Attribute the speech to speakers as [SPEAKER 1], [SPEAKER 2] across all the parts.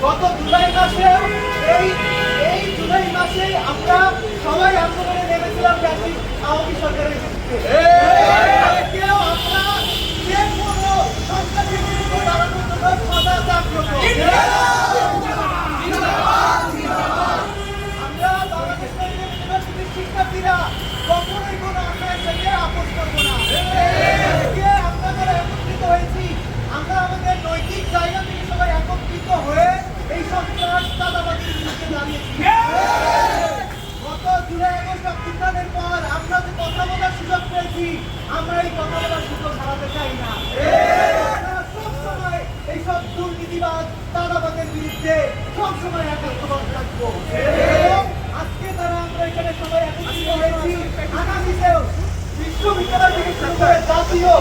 [SPEAKER 1] জুলাই মাসে এই এই জুলাই মাসে আমরা সবাই আন্দোলনে নেমেছিলাম ব্যাটিক আওয়ামী সরকারের কেউ আমরা যে কোনো সন্ত্রাসী বিরুদ্ধে দাঁড়ানোর জন্য সদা জাগ্রত শিক্ষার্থীরা কখনোই কোনো অন্যায়ের সাথে আপোষ করব না আজকে আমরা যারা একত্রিত হয়েছি আমরা আমাদের নৈতিক জায়গা থেকে সবাই একত্রিত হয়ে এই সন্ত্রাস চাঁদাবাজির বিরুদ্ধে দাঁড়িয়েছি গত জুলাই আগস্ট অভ্যুত্থানের পর আমরা যে কথা বলার সুযোগ পেয়েছি আমরা এই কথা বলার সুযোগ হারাতে চাই না আমরা সবসময় এইসব দুর্নীতিবাদ চাঁদাবাজের বিরুদ্ধে সবসময় একত্রবাদ থাকব আজকে তারা আমরা এখানে সবাই একত্রিত হয়েছি। আগামীতেও বিশ্ববিদ্যালয় থেকে শুরু জাতীয়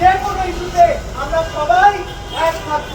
[SPEAKER 1] যে কোনো ইস্যুতে আমরা সবাই এক থাকব।